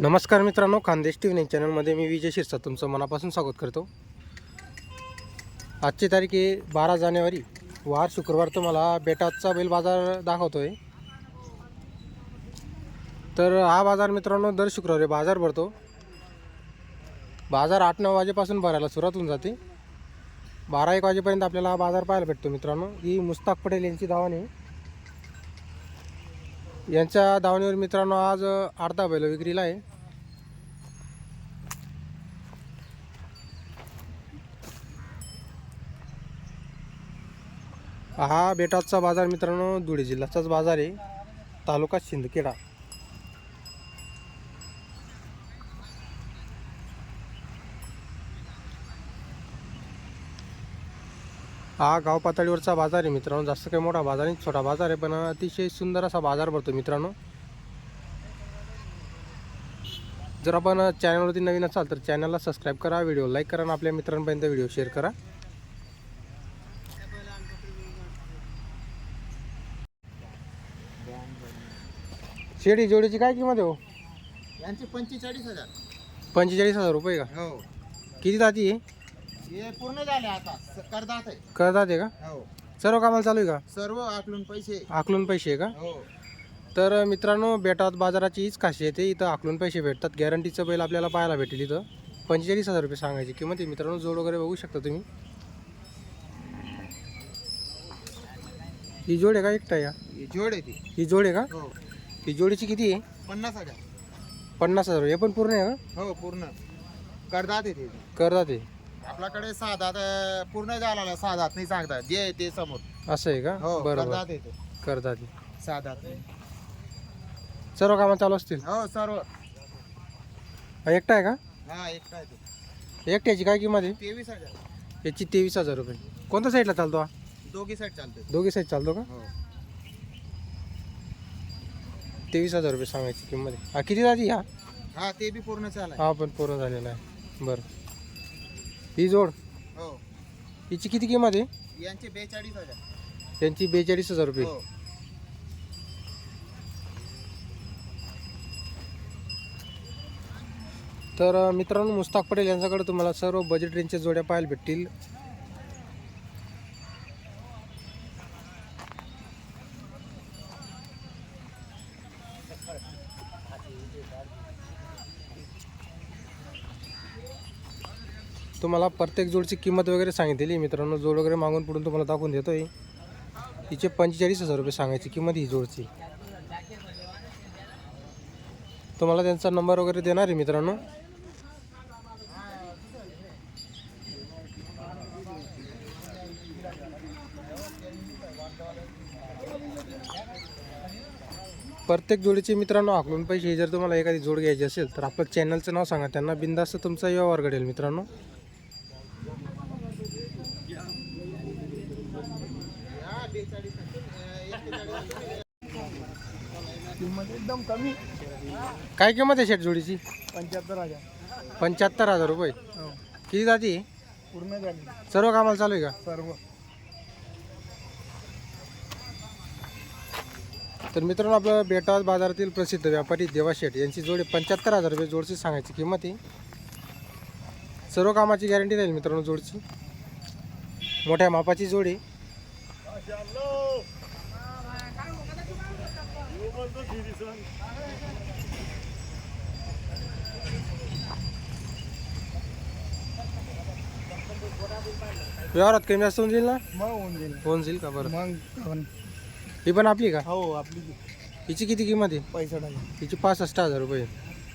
नमस्कार मित्रांनो Khandesh T V चॅनलमध्ये मी विजय शिरसा तुमचं मनापासून स्वागत करतो. आजची तारीख आहे बारा जानेवारी. वार शुक्रवार तुम्हाला बेटाचा बैल बाजार दाखवतो आहे तर हा बाजार मित्रांनो दर शुक्रवारी बाजार भरतो. बाजार आठ नऊ वाजेपासून भरायला सुरुवात होऊन जाते. बारा एक वाजेपर्यंत आपल्याला हा बाजार पाहायला भेटतो मित्रांनो. ही मुस्ताक पटेल यांची दावण आहे. यांच्या दावणीवर मित्रांनो आज अर्धा बैल विक्रीला आहे. हा बेटाचा बाजार मित्रांनो धुळे जिल्ह्याचाच बाजार आहे. तालुका शिंदखेडा. हा गाव पातळीवरचा बाजार आहे मित्रांनो. जास्त काही मोठा बाजार नाही छोटा बाजार आहे पण अतिशय सुंदर असा बाजार भरतो मित्रांनो. जर आपण चॅनलवरती नवीन असाल तर चॅनलला सबस्क्राईब करा व्हिडिओ लाईक करा आणि आपल्या मित्रांपर्यंत व्हिडिओ शेअर करा. शेडी जोडीची काय किंमत आहे हो? यांचे पंचेचाळीस हजार. पंचेचाळीस हजार रुपये का? हो. किती जाती आहे? हे पूर्ण झाले आता. स- करदात आहे. करतात आहे का? हो. सर्व कामाला चालू आहे का? सर्व आकलून पैसे आकलून पैसे आहे का? हो. तर मित्रांनो बेटात बाजाराची हीच खासियत आहे. इथं आकलून पैसे भेटतात. गॅरंटीचं बैल आपल्याला पाहायला भेटेल इथं. पंचेचाळीस हजार रुपये सांगायची. किंमत आहे मित्रांनो जोड वगैरे बघू शकता तुम्ही. ही जोड आहे का एकटा का हे जोड आहे ती. ही जोड आहे का? हो. ही जोडीची किती आहे? पन्नास हजार. पन्नास हजार. हे पण पूर्ण आहे का हो पूर्ण. करदात आहे ते. करतात आहे. आपल्याकडे सहा दात अं, पूर्ण झाला सहा दात नाही सांगतात जे आहे ते समोर. असं आहे का? हो बरोबर. करदात आहे ते. करतात आहे. सहा दात सर्व कामं चालू असतील? हो सर्व. हा एकटा आहे का? हा एकटा आहे ते. एकट्याची काय किंमत आहे? तेवीस हजार. याची तेवीस हजार रुपये. कोणत्या साईडला चालतो हा? दोघी साईड चालते दोघी साईड चालतो का? हो. तेवीस हजार रुपये सांगायची किंमत आहे. हा किती जाती हा? हा ते बी पूर्ण चालाय हा पण पूर्ण झालेला आहे. बरं. ही जोड? हो. हिची किती किंमत आहे? यांचे बेचाळीस हजार. त्यांची बेचाळीस हजार रुपये. हो. तर अं, मित्रांनो मुस्ताक पटेल यांच्याकडे तुम्हाला सर्व बजेट रेंजच्या जोड्या पाहायला भेटतील. तुम्हाला प्रत्येक जोडची किंमत वगैरे सांगितलेली मित्रांनो जोड वगैरे मागून पुढून तुम्हाला दाखवून देतो आहे हिचे पंचेचाळीस हजार रुपये सांगायची किंमत ही जोडची. तुम्हाला त्यांचा नंबर वगैरे देणार आहे मित्रांनो. प्रत्येक जोडीचे मित्रांनो आकलून पैसे जर तुम्हाला एखादी जोड घ्यायची असेल तर आपलं चॅनलचं नाव सांगा. त्यांना बिंदास्त तुमचा व्यवहार घडेल मित्रांनो. किंमत एकदम कमी. काय किंमत आहे शेट जोडीची पंच्याहत्तर हजार. पंच्याहत्तर हजार रुपये. हो. किती जाती? पूर्ण झाली. सर्व कामाला चालू आहे का? सर्व. तर मित्रांनो आपलं बेटाव बाजारातील प्रसिद्ध व्यापारी देवा शेठ यांची जोडी पंच्याहत्तर हजार रुपये जोडची सांगायची किंमत आहे. सर्व कामाची गॅरंटी राहील मित्रांनो जोडची. मोठ्या मापाची जोडी. व्यवहारात कमी जास्त होऊन जाईल ना? मग होऊन जाईल. होऊन जाईल का बरं? मग ही पण आपली का? हो आपली हिची किती किंमत आहे? पैसा टाका. हिची पासष्ट हजार रुपये.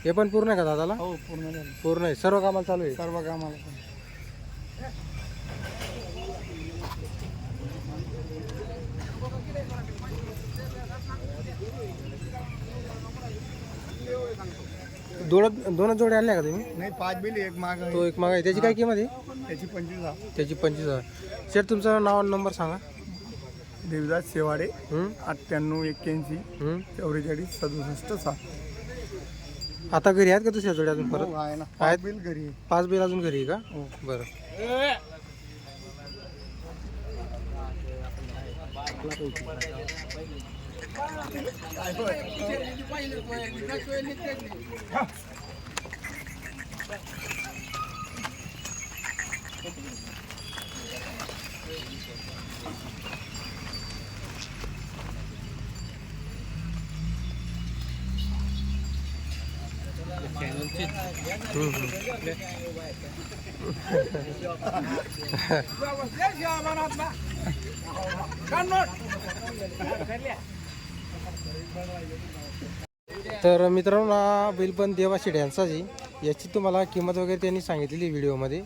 हे पण पूर्ण आहे का दादाला? हो पूर्ण झाली. पूर्ण आहे. सर्व कामाला चालू आहे? सर्व कामाला. दोन दोनच जोडे आणल्या का तुम्ही? नाही पाच बिल एक माग आहे. तो एक मागा आहे. त्याची काय किंमत आहे? त्याची पंचवीस हजार. त्याची पंचवीस हजार. शेट तुमचं नाव आणि नंबर सांगा. देवदास शेवाडे हं? अठ्ठ्याण्णव एक्क्याऐंशी हं? चौवेचाळीस सदुसष्ट सात आता घरी आहेत का दुसऱ्या जोड्या अजून परत? हो, आहे ना. आहेत? पाच बिल घरी आहे. पाच बिल अजून घरी आहे का? हो. बरं. Yavaş yavaş aman atma. Kan var. तर मित्रांनो हा बैल पण देवा शेड यांचाच आहे. याची तुम्हाला किंमत वगैरे त्यांनी सांगितलेली व्हिडिओमध्ये.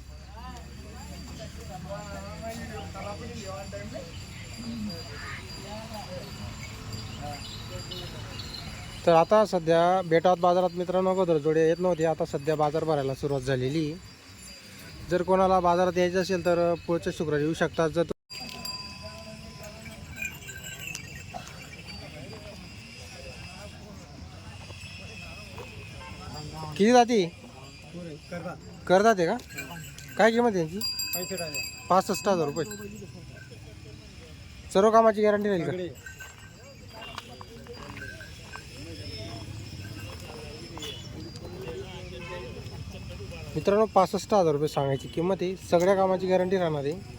तर आता सध्या बेटात बाजारात मित्रांनो अगोदर जोडे येत नव्हते. आता सध्या बाजार भरायला सुरुवात झालेली जर कोणाला बाजारात यायचं असेल तर पुढच्या शुक्रवारी येऊ शकतात. जर किती जाती? करतात आहे का? काय किंमत आहे यांची? पासष्ट हजार रुपये. सर्व कामाची गॅरंटी राहील का? मित्रांनो पासष्ट हजार रुपये सांगायची किंमत आहे. सगळ्या कामाची गॅरंटी राहणार आहे.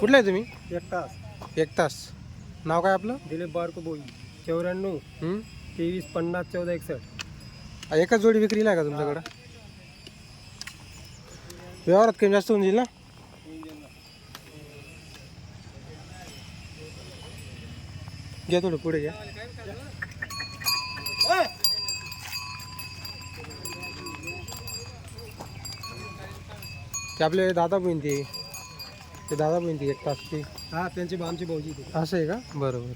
कुठले आहे तुम्ही? एक तास. एक तास. नाव काय आपलं? दिलीप बारको बोई चौऱ्याण्णव. हं? तेवीस पन्नास चौदा एकसष्ट. एकच जोडी विक्रीला आहे का तुमच्याकडं? व्यवहारात कमी जास्त होऊन जाईल ना? घ्या थोडं पुढे घ्या. ते आपले दादा बहीण ते दादा बहीण एक तासची हा त्यांची आमची भाऊजी ते असं आहे का? बरोबर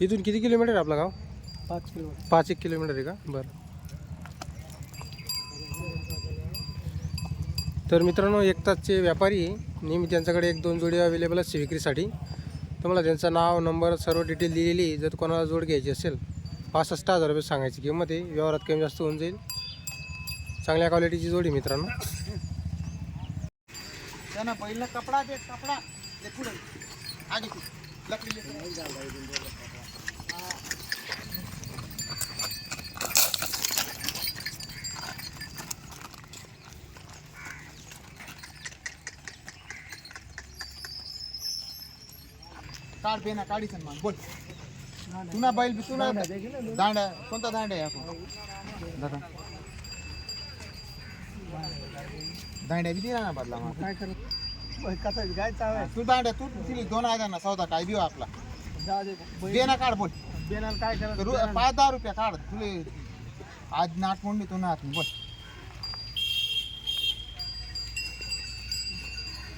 इथून किती किलोमीटर आहे आपलं गाव? पाच किलो पाच एक किलोमीटर आहे का? बरं. तर मित्रांनो एक तासचे व्यापारी आहे. नेहमी त्यांच्याकडे एक दोन जोडी अवेलेबल असते विक्रीसाठी तुम्हाला त्यांचं नाव नंबर सर्व डिटेल दिलेली जर कोणाला जोड घ्यायची असेल पासष्ट हजार रुपये सांगायची किंमत आहे. व्यवहारात कमी जास्त होऊन जाईल. चांगल्या क्वालिटीची जोडी मित्रांनो. त्यांना पहिला कपडा दे कपडा. दे पुढे. लकडी काढ बेना काढीच मग. बोल. तुना बैल बी तुना दांड्या कोणता दांड्या आहे आपण दादा. दांड्या बी दिला ना बदला मग. काय करत? कसा काय तू दांड्या तू दिली दोन हजार ना सौदा काय बिव आपला? बेना काढ बोल. बेनाल काय करत? पाच दहा रुपया काढ. तुले आज नाट मोडली तू नात बोल.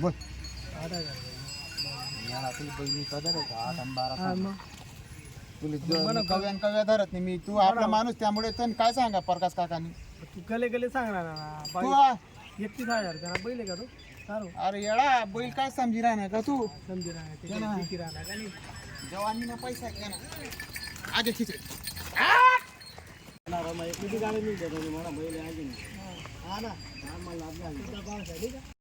बोल. तुला बहिणी कदर आहे? का आठ आणि बारा हा, सांग. मग. तुला ज- मी कव्या धरत नाही मी. तू आपला माणूस त्यामुळे तर काय सांगा प्रकाश काकानी? तू गले गले सांगणार ना तू बाई. आ- एकतीस हजार त्याला बैल का तू? अरे येडा बैल काय समजी राहणार का तू? समजी राहणार ते त्याला- काही विकी राहणार का नाही? जवानी पैसा घ्या ना आगे खिचे किती गाडी मिळते मला बैल आहे की नाही? हा ना?